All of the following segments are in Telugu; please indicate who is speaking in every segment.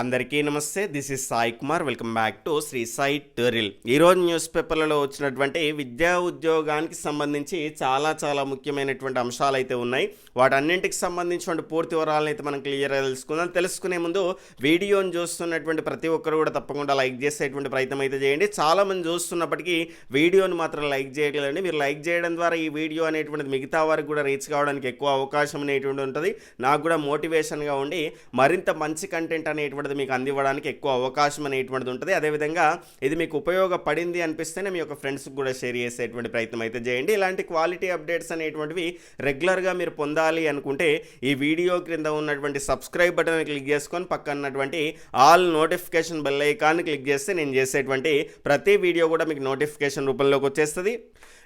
Speaker 1: అందరికీ నమస్తే this is Sai Kumar. Welcome back to Shri Sai టోరిల్. ఈరోజు న్యూస్ పేపర్లలో వచ్చినటువంటి విద్యా ఉద్యోగానికి సంబంధించి చాలా చాలా ముఖ్యమైనటువంటి అంశాలు అయితే ఉన్నాయి. వాటన్నింటికి సంబంధించిన పూర్తి వివరాలను అయితే మనం క్లియర్గా తెలుసుకుందాం. తెలుసుకునే ముందు వీడియోని చూస్తున్నటువంటి ప్రతి ఒక్కరు కూడా తప్పకుండా లైక్ చేసేటువంటి ప్రయత్నం అయితే చేయండి. చాలామంది చూస్తున్నప్పటికీ వీడియోని మాత్రం లైక్ చేయగలండి మీరు లైక్ చేయడం ద్వారా ఈ వీడియో అనేటువంటిది మిగతా వారికి కూడా రీచ్ కావడానికి ఎక్కువ అవకాశం అనేటువంటి ఉంటుంది. నాకు కూడా మోటివేషన్గా ఉండి మరింత మంచి కంటెంట్ అనేటువంటి అనేటువంటిది మీకు అందివ్వడానికి ఎక్కువ అవకాశం అనేటువంటిది ఉంటుంది. అదేవిధంగా ఇది మీకు ఉపయోగపడింది అనిపిస్తేనే మీ యొక్క ఫ్రెండ్స్కి కూడా షేర్ చేసేటువంటి ప్రయత్నం అయితే చేయండి. ఇలాంటి క్వాలిటీ అప్డేట్స్ అనేటువంటివి రెగ్యులర్గా మీరు పొందాలి అనుకుంటే ఈ వీడియో క్రింద ఉన్నటువంటి సబ్స్క్రైబ్ బటన్ క్లిక్ చేసుకొని పక్కన ఉన్నటువంటి all notification bell icon click చేస్తే నేను చేసేటువంటి ప్రతి వీడియో కూడా మీకు నోటిఫికేషన్ రూపంలోకి వచ్చేస్తుంది.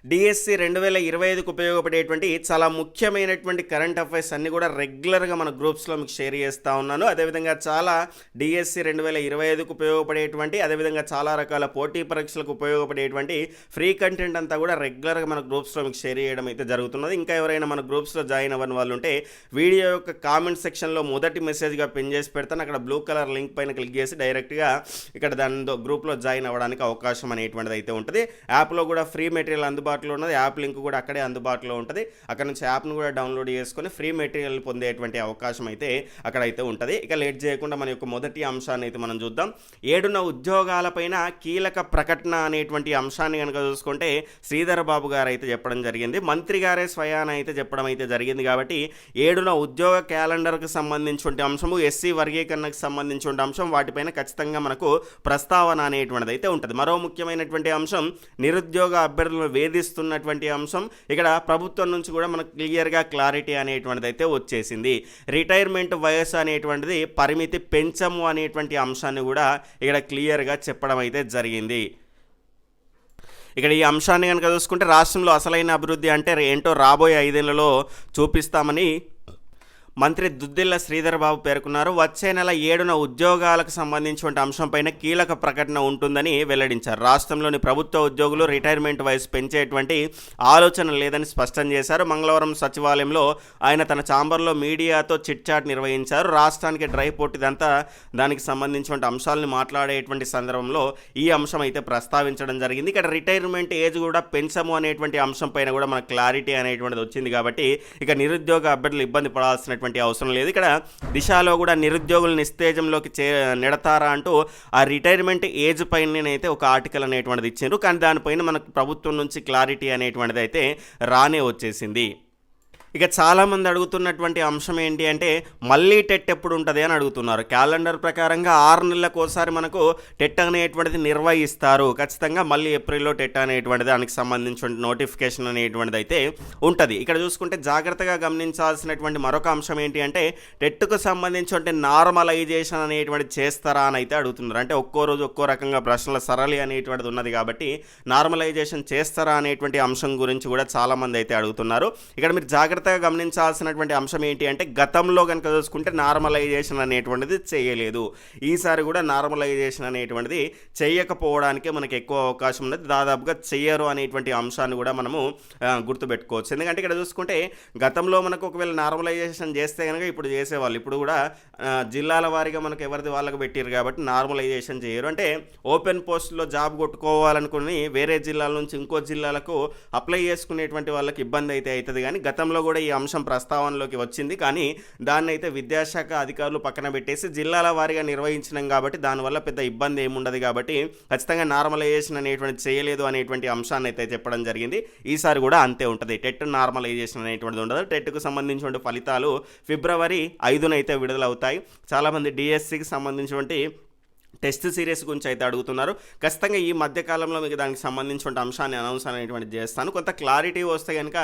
Speaker 1: డిఎస్సి రెండు వేల ఇరవై ఐదుకు ఉపయోగపడేటువంటి చాలా ముఖ్యమైనటువంటి కరెంట్ అఫైర్స్ అన్ని కూడా రెగ్యులర్గా మన గ్రూప్స్లో మీకు షేర్ చేస్తూ ఉన్నాను. అదేవిధంగా చాలా డిఎస్సి రెండు వేల ఇరవై ఐదుకు ఉపయోగపడేటువంటి అదేవిధంగా చాలా రకాల పోటీ పరీక్షలకు ఉపయోగపడేటువంటి ఫ్రీ కంటెంట్ అంతా కూడా రెగ్యులర్గా మన గ్రూప్స్లో మీకు షేర్ చేయడం అయితే జరుగుతున్నది. ఇంకా ఎవరైనా మన గ్రూప్స్లో జాయిన్ అవ్వని వాళ్ళు ఉంటే వీడియో యొక్క కామెంట్ సెక్షన్లో మొదటి మెసేజ్గా పిన్ చేసి పెడతాను. అక్కడ బ్లూ కలర్ లింక్ పైన క్లిక్ చేసి డైరెక్ట్గా ఇక్కడ దాని గ్రూప్లో జాయిన్ అవ్వడానికి అవకాశం అనేటువంటిది అయితే ఉంటుంది యాప్లో కూడా ఫ్రీ మెటీరియల్ అందుబాటు అందుబాటులో ఉన్నది. యాప్ లింక్ కూడా అక్కడే అందుబాటులో ఉంటుంది. అక్కడ నుంచి యాప్ను కూడా డౌన్లోడ్ చేసుకొని ఫ్రీ మెటీరియల్ పొందేటువంటి అవకాశం అయితే అక్కడ అయితే ఉంటుంది. ఇక లేట్ చేయకుండా మన యొక్క మొదటి అంశాన్ని అయితే మనం చూద్దాం. ఏడున ఉద్యోగాలపైన కీలక ప్రకటన అనేటువంటి అంశాన్ని కనుక చూసుకుంటే శ్రీధర్ బాబు గారు అయితే చెప్పడం జరిగింది. మంత్రి గారే స్వయాన అయితే చెప్పడం అయితే జరిగింది కాబట్టి ఏడున ఉద్యోగ క్యాలెండర్కు సంబంధించిన అంశము ఎస్సీ వర్గీకరణకు సంబంధించిన అంశం వాటిపైన ఖచ్చితంగా మనకు ప్రస్తావన అనేటువంటిది అయితే ఉంటుంది. మరో ముఖ్యమైనటువంటి అంశం నిరుద్యోగ అభ్యర్థులను వేధిస్తున్నటువంటి అంశం. ఇక్కడ ప్రభుత్వం నుంచి కూడా మనకు క్లియర్గా క్లారిటీ అనేటువంటిది అయితే వచ్చేసింది. రిటైర్మెంట్ వయసు అనేటువంటిది పరిమితి పెంచము అనేటువంటి అంశాన్ని కూడా ఇక్కడ క్లియర్గా చెప్పడం అయితే జరిగింది. ఇక్కడ ఈ అంశాన్ని కనుక చూసుకుంటే రాష్ట్రంలో అసలైన అభివృద్ధి అంటే ఏంటో రాబోయే ఐదేళ్ళలో చూపిస్తామని మంత్రి దుద్దిల్ల శ్రీధర్ బాబు పేర్కొన్నారు వచ్చే నెల ఏడున ఉద్యోగాలకు సంబంధించిన అంశంపైన కీలక ప్రకటన ఉంటుందని వెల్లడించారు. రాష్ట్రంలోని ప్రభుత్వ ఉద్యోగులు రిటైర్మెంట్ వయసు పెంచేటువంటి ఆలోచన లేదని స్పష్టం చేశారు. మంగళవారం సచివాలయంలో ఆయన తన ఛాంబర్లో మీడియాతో చిట్ చాట్ నిర్వహించారు. రాష్ట్రానికి డ్రై పోటీదంతా దానికి సంబంధించిన అంశాలను మాట్లాడేటువంటి సందర్భంలో ఈ అంశం అయితే ప్రస్తావించడం జరిగింది. ఇక్కడ రిటైర్మెంట్ ఏజ్ కూడా పెంచము అనేటువంటి అంశం పైన కూడా మనకు క్లారిటీ అనేటువంటిది వచ్చింది కాబట్టి ఇక నిరుద్యోగ అభ్యర్థులు ఇబ్బంది పడాల్సినటువంటి అవసరం లేదు. ఇక్కడ దిశలో కూడా నిరుద్యోగులు నిస్తేజంలోకి చే నెడతారా అంటూ ఆ రిటైర్మెంట్ ఏజ్ పైన ఒక ఆర్టికల్ అనేటువంటిది ఇచ్చారు. కానీ దానిపైన మనకు ప్రభుత్వం నుంచి క్లారిటీ అనేటువంటిది అయితే రానే వచ్చేసింది. ఇక చాలామంది అడుగుతున్నటువంటి అంశం ఏంటి అంటే మళ్ళీ టెట్ ఎప్పుడు ఉంటుంది అని అడుగుతున్నారు. క్యాలెండర్ ప్రకారంగా ఆరు నెలలకు ఒకసారి మనకు టెట్ అనేటువంటిది నిర్వహిస్తారు. ఖచ్చితంగా మళ్ళీ ఏప్రిల్లో టెట్ అనేటువంటిది దానికి సంబంధించిన నోటిఫికేషన్ అనేటువంటిది అయితే ఉంటుంది. ఇక్కడ చూసుకుంటే జాగ్రత్తగా గమనించాల్సినటువంటి మరొక అంశం ఏంటి అంటే టెట్కు సంబంధించిన నార్మలైజేషన్ అనేటువంటిది చేస్తారా అని అయితే అడుగుతున్నారు. అంటే ఒక్కో రోజు ఒక్కో రకంగా ప్రశ్నల సరళి అనేటువంటిది ఉన్నది కాబట్టి నార్మలైజేషన్ చేస్తారా అనేటువంటి అంశం గురించి కూడా చాలామంది అయితే అడుగుతున్నారు. ఇక్కడ మీరు జాగ్రత్త జాగ్రత్తగా గమనించాల్సినటువంటి అంశం ఏంటి అంటే గతంలో కనుక చూసుకుంటే నార్మలైజేషన్ అనేటువంటిది చేయలేదు. ఈసారి కూడా నార్మలైజేషన్ అనేటువంటిది చేయకపోవడానికే మనకి ఎక్కువ అవకాశం ఉన్నది. దాదాపుగా చేయరు అనేటువంటి అంశాన్ని కూడా మనము గుర్తుపెట్టుకోవచ్చు. ఎందుకంటే ఇక్కడ చూసుకుంటే గతంలో మనకు ఒకవేళ నార్మలైజేషన్ చేస్తే కనుక ఇప్పుడు చేసేవాళ్ళు ఇప్పుడు కూడా జిల్లాల వారీగా మనకు ఎవరిది వాళ్ళకి పెట్టారు కాబట్టి నార్మలైజేషన్ చేయరు. అంటే ఓపెన్ పోస్ట్లో జాబ్ కొట్టుకోవాలనుకుని వేరే జిల్లాల నుంచి ఇంకో జిల్లాలకు అప్లై చేసుకునేటువంటి వాళ్ళకి ఇబ్బంది అయితే అవుతుంది. కానీ గతంలో కూడా ఈ అంశం ప్రస్తావనలోకి వచ్చింది. కానీ దాన్ని అయితే విద్యాశాఖ అధికారులు పక్కన పెట్టేసి జిల్లాల వారీగా నిర్వహించినాం కాబట్టి దానివల్ల పెద్ద ఇబ్బంది ఏముండదు కాబట్టి ఖచ్చితంగా నార్మలైజేషన్ అనేటువంటి చేయలేదు అనేటువంటి అంశాన్ని అయితే చెప్పడం జరిగింది. ఈసారి కూడా అంతే ఉంటుంది. టెట్ నార్మలైజేషన్ అనేటువంటిది ఉండదు. టెట్కు సంబంధించిన ఫలితాలు ఫిబ్రవరి ఐదునైతే విడుదలవుతాయి. చాలామంది డిఎస్సికి సంబంధించినటువంటి టెస్ట్ సిరీస్ గురించి అయితే అడుగుతున్నారు. ఖచ్చితంగా ఈ మధ్యకాలంలో మీకు దానికి సంబంధించిన అంశాన్ని అనౌన్స్ అనేటువంటి చేస్తాను. కొంత క్లారిటీ వస్తే కనుక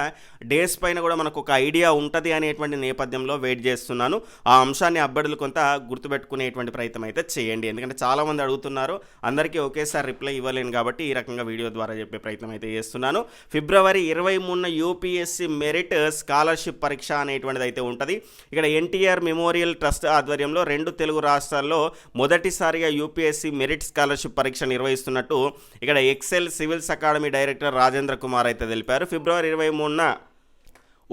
Speaker 1: డేస్ పైన కూడా మనకు ఒక ఐడియా ఉంటుంది అనేటువంటి నేపథ్యంలో వెయిట్ చేస్తున్నాను. ఆ అంశాన్ని అబ్బడులు కొంత గుర్తుపెట్టుకునేటువంటి ప్రయత్నం అయితే చేయండి. ఎందుకంటే చాలామంది అడుగుతున్నారు. అందరికీ ఒకేసారి రిప్లై ఇవ్వలేను కాబట్టి ఈ రకంగా వీడియో ద్వారా చెప్పే ప్రయత్నం అయితే చేస్తున్నాను. ఫిబ్రవరి ఇరవై మూడున యూపీఎస్సీ మెరిట్ స్కాలర్షిప్ పరీక్ష అనేటువంటిది అయితే ఉంటుంది. ఇక్కడ ఎన్టీఆర్ మెమోరియల్ ట్రస్ట్ ఆధ్వర్యంలో రెండు తెలుగు రాష్ట్రాల్లో మొదటిసారిగా యూపీఎస్సీ మెరిట్ స్కాలర్షిప్ పరీక్ష నిర్వహిస్తున్నట్టు ఇక్కడ Excel civils academy director Rajendra Kumar అయితే తెలిపారు. ఫిబ్రవరి ఇరవై మూడున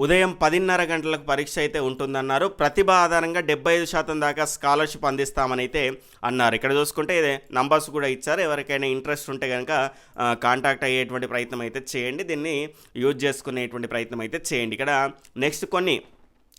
Speaker 1: ఉదయం పదిన్నర గంటలకు పరీక్ష అయితే ఉంటుందన్నారు. ప్రతిభ ఆధారంగా డెబ్బై ఐదు శాతం దాకా స్కాలర్షిప్ అందిస్తామని అయితే అన్నారు. ఇక్కడ చూసుకుంటే నంబర్స్ కూడా ఇచ్చారు. ఎవరికైనా ఇంట్రెస్ట్ ఉంటే కనుక కాంటాక్ట్ అయ్యేటువంటి ప్రయత్నం అయితే చేయండి. దీన్ని యూజ్ చేసుకునేటువంటి ప్రయత్నం అయితే చేయండి. ఇక్కడ నెక్స్ట్ కొన్ని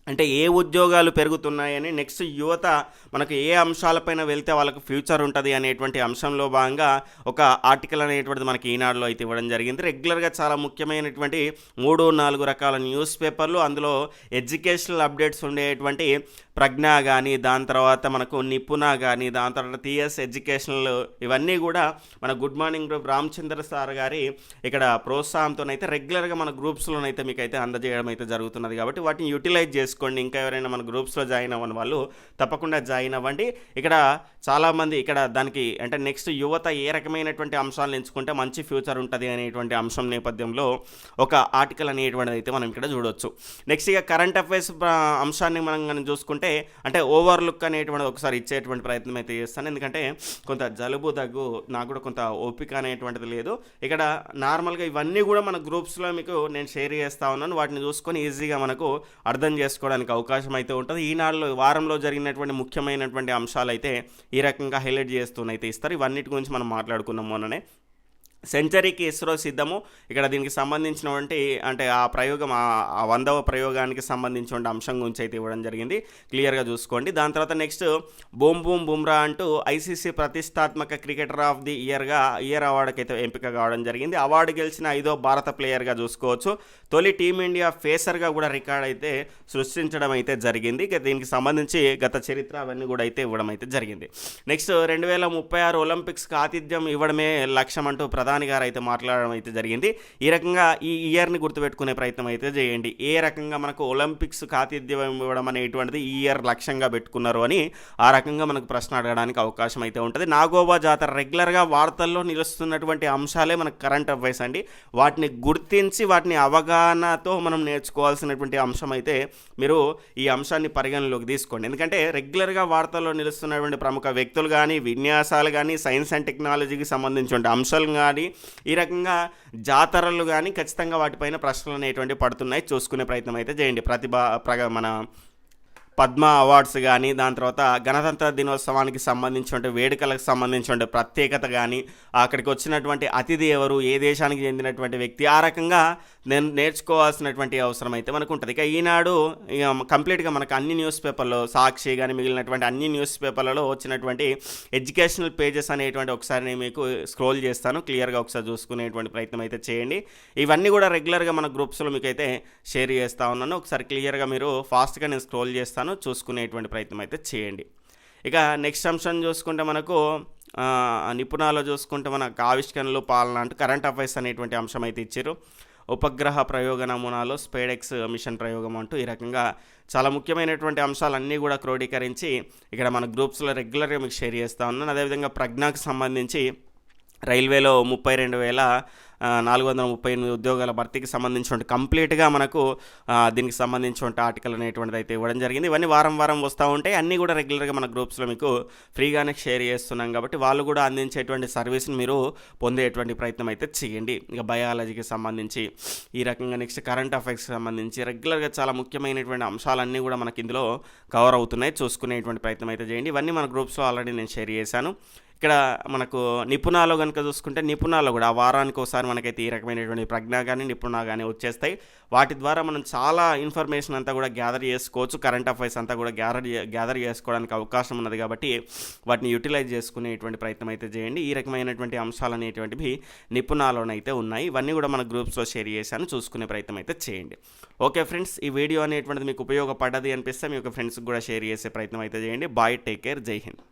Speaker 1: అంటే ఏ ఉద్యోగాలు పెరుగుతున్నాయని నెక్స్ట్ యువత మనకు ఏ అంశాలపైన వెళ్తే వాళ్ళకు ఫ్యూచర్ ఉంటుంది అనేటువంటి అంశంలో భాగంగా ఒక ఆర్టికల్ అనేటువంటిది మనకి ఈనాడులో అయితే ఇవ్వడం జరిగింది. రెగ్యులర్గా చాలా ముఖ్యమైనటువంటి మూడు నాలుగు రకాల న్యూస్ పేపర్లు అందులో ఎడ్యుకేషనల్ అప్డేట్స్ ఉండేటువంటి ప్రజ్ఞ కానీ దాని తర్వాత మనకు నిపుణ కానీ దాని తర్వాత టీఎస్ ఎడ్యుకేషనల్ ఇవన్నీ కూడా మన good morning group Ramachandra sir గారి ఇక్కడ ప్రోత్సాహంతోనైతే రెగ్యులర్గా మన గ్రూప్స్లోనైతే మీకు అయితే అందజేయడం అయితే జరుగుతున్నది కాబట్టి వాటిని యూటిలైజ్ చేసుకోండి. ఇంకా ఎవరైనా మన గ్రూప్స్లో జాయిన్ అవ్వని వాళ్ళు తప్పకుండా జాయిన్ అవ్వండి. ఇక్కడ చాలామంది ఇక్కడ దానికి అంటే నెక్స్ట్ యువత ఏ రకమైనటువంటి అంశాలను ఎంచుకుంటే మంచి ఫ్యూచర్ ఉంటుంది అనేటువంటి అంశం నేపథ్యంలో ఒక ఆర్టికల్ అనేటువంటిది అయితే మనం ఇక్కడ చూడవచ్చు నెక్స్ట్ ఇక కరెంట్ అఫైర్స్ అంశాన్ని మనం చూసుకుంటే ఏంటంటే అంటే ఓవర్ లుక్ అనేటువంటిది ఒకసారి ఇచ్చేటువంటి ప్రయత్నం అయితే చేస్తాను. ఎందుకంటే కొంత జలుబు దగ్గు నాకు కూడా కొంత ఓపిక అనేటువంటిది లేదు. ఇక్కడ నార్మల్గా ఇవన్నీ కూడా మన గ్రూప్స్లో మీకు నేను షేర్ చేస్తా ఉన్నాను. వాటిని చూసుకొని ఈజీగా మనకు అర్థం చేసుకోవడానికి అవకాశం అయితే ఉంటుంది. ఈనాడులో వారంలో జరిగినటువంటి ముఖ్యమైనటువంటి అంశాలు అయితే ఈ రకంగా హైలైట్ చేస్తూనైతే ఇస్తారు. ఇవన్నిటి గురించి మనం మాట్లాడుకున్నాం మొన్ననే. సెంచరీకి ఇస్రో సిద్ధము. ఇక్కడ దీనికి సంబంధించినటువంటి అంటే ఆ ప్రయోగం ఆ వందవ ప్రయోగానికి సంబంధించిన అంశం గురించి అయితే ఇవ్వడం జరిగింది. క్లియర్గా చూసుకోండి. దాని తర్వాత నెక్స్ట్ బూమ్ బూమ్ బుమ్రా అంటూ ఐసీసీ ప్రతిష్టాత్మక క్రికెటర్ ఆఫ్ ది ఇయర్గా ఇయర్ అవార్డుకి అయితే ఎంపిక కావడం జరిగింది. అవార్డు గెలిచిన ఐదో భారత ప్లేయర్గా చూసుకోవచ్చు. తొలి టీమిండియా ఫేసర్గా కూడా రికార్డ్ అయితే సృష్టించడం అయితే జరిగింది. ఇక దీనికి సంబంధించి గత చరిత్ర అవన్నీ కూడా అయితే ఇవ్వడం అయితే జరిగింది. నెక్స్ట్ రెండు వేల ముప్పై ఆరు ఒలింపిక్స్కి ఆతిథ్యం ఇవ్వడమే లక్ష్యం అంటూ ప్రధాన గారు అయితే మాట్లాడడం అయితే జరిగింది. ఈ రకంగా ఈ ఇయర్ని గుర్తుపెట్టుకునే ప్రయత్నం అయితే చేయండి. ఏ రకంగా మనకు ఒలింపిక్స్ కాతిథ్యం ఇవ్వడం అనేటువంటిది ఈ ఇయర్ లక్ష్యంగా పెట్టుకున్నారు అని ఆ రకంగా మనకు ప్రశ్న అడగడానికి అవకాశం అయితే ఉంటుంది. నాగోబా జాతర రెగ్యులర్గా వార్తల్లో నిలుస్తున్నటువంటి అంశాలే మనకు కరెంట్ అఫైర్స్ అండి. వాటిని గుర్తించి వాటిని అవగాహనతో మనం నేర్చుకోవాల్సినటువంటి అంశం అయితే మీరు ఈ అంశాన్ని పరిగణలోకి తీసుకోండి. ఎందుకంటే రెగ్యులర్గా వార్తల్లో నిలుస్తున్నటువంటి ప్రముఖ వ్యక్తులు కానీ విన్యాసాలు కానీ సైన్స్ అండ్ టెక్నాలజీకి సంబంధించిన అంశాలు కానీ ఈ రకంగా జాతరలు కానీ ఖచ్చితంగా వాటిపైన ప్రశ్నలు అనేటువంటి పడుతున్నాయి. చూసుకునే ప్రయత్నం అయితే చేయండి. ప్రతిభ ప్రగ మన పద్మ అవార్డ్స్ కానీ దాని తర్వాత గణతంత్ర దినోత్సవానికి సంబంధించిన వేడుకలకు సంబంధించిన ప్రత్యేకత కానీ అక్కడికి వచ్చినటువంటి అతిథి ఎవరు ఏ దేశానికి చెందినటువంటి వ్యక్తి ఆ రకంగా నేను నేర్చుకోవాల్సినటువంటి అవసరం అయితే మనకు ఉంటుంది ఇక ఈనాడు కంప్లీట్గా మనకు అన్ని న్యూస్ పేపర్లో సాక్షి కానీ మిగిలినటువంటి అన్ని న్యూస్ పేపర్లలో వచ్చినటువంటి ఎడ్యుకేషనల్ పేజెస్ అనేటువంటి ఒకసారి నేను మీకు స్క్రోల్ చేస్తాను. క్లియర్గా ఒకసారి చూసుకునేటువంటి ప్రయత్నం అయితే చేయండి. ఇవన్నీ కూడా రెగ్యులర్గా మన గ్రూప్స్లో మీకు అయితే షేర్ చేస్తూ ఉన్నాను. ఒకసారి క్లియర్గా మీరు ఫాస్ట్గా నేను స్క్రోల్ చేస్తాను. చూసుకునేటువంటి ప్రయత్నం అయితే చేయండి. ఇక నెక్స్ట్ అంశం చూసుకుంటే మనకు నిపుణాలు చూసుకుంటే మనకు ఆవిష్కరణలు పాలన అంటూ కరెంట్ అఫైర్స్ అనేటువంటి అంశం అయితే ఇచ్చారు. ఉపగ్రహ ప్రయోగ నమూనాలు స్పేడెక్స్ మిషన్ ప్రయోగం అంటూ ఈ రకంగా చాలా ముఖ్యమైనటువంటి అంశాలన్నీ కూడా క్రోడీకరించి ఇక్కడ మన గ్రూప్స్లో రెగ్యులర్గా మీకు షేర్ చేస్తూ ఉన్నాను. అదేవిధంగా ప్రజ్ఞకు సంబంధించి రైల్వేలో ముప్పై రెండు వేల నాలుగు వందల ముప్పై ఎనిమిది ఉద్యోగాల భర్తీకి సంబంధించిన కంప్లీట్గా మనకు దీనికి సంబంధించిన ఆర్టికల్ అనేటువంటిది అయితే ఇవ్వడం జరిగింది. ఇవన్నీ వారం వారం వస్తూ ఉంటాయి అన్నీ కూడా రెగ్యులర్గా మన గ్రూప్స్లో మీకు ఫ్రీగానే షేర్ చేస్తున్నాం కాబట్టి వాళ్ళు కూడా అందించేటువంటి సర్వీస్ని మీరు పొందేటువంటి ప్రయత్నం అయితే చేయండి. ఇక బయాలజీకి సంబంధించి ఈ రకంగా నెక్స్ట్ కరెంట్ అఫైర్స్కి సంబంధించి రెగ్యులర్గా చాలా ముఖ్యమైనటువంటి అంశాలన్నీ కూడా మనకి ఇందులో కవర్ అవుతున్నాయి. చూసుకునేటువంటి ప్రయత్నం అయితే చేయండి. ఇవన్నీ మన గ్రూప్స్లో ఆల్రెడీ నేను షేర్ చేశాను. ఇక్కడ మనకు నిపుణాలు కనుక చూసుకుంటే నిపుణాలు కూడా ఆ వారానికి ఒకసారి మనకైతే ఈ రకమైనటువంటి ప్రజ్ఞ కానీ నిపుణ కానీ వచ్చేస్తాయి. వాటి ద్వారా మనం చాలా ఇన్ఫర్మేషన్ అంతా కూడా గ్యాదర్ చేసుకోవచ్చు. కరెంట్ అఫైర్స్ అంతా కూడా గ్యాదర్ గ్యాదర్ చేసుకోవడానికి అవకాశం ఉన్నది కాబట్టి వాటిని యూటిలైజ్ చేసుకునేటువంటి ప్రయత్నం అయితే చేయండి. ఈ రకమైనటువంటి అంశాలు అనేటువంటివి నిపుణాలోనైతే ఉన్నాయి. ఇవన్నీ కూడా మన గ్రూప్స్లో షేర్ చేశాను. చూసుకునే ప్రయత్నం అయితే చేయండి. ఓకే ఫ్రెండ్స్ ఈ వీడియో అనేటువంటిది మీకు ఉపయోగపడ్డది అనిపిస్తే మీ యొక్క ఫ్రెండ్స్కి కూడా షేర్ చేసే ప్రయత్నం అయితే చేయండి. Bye take care. Jai Hind.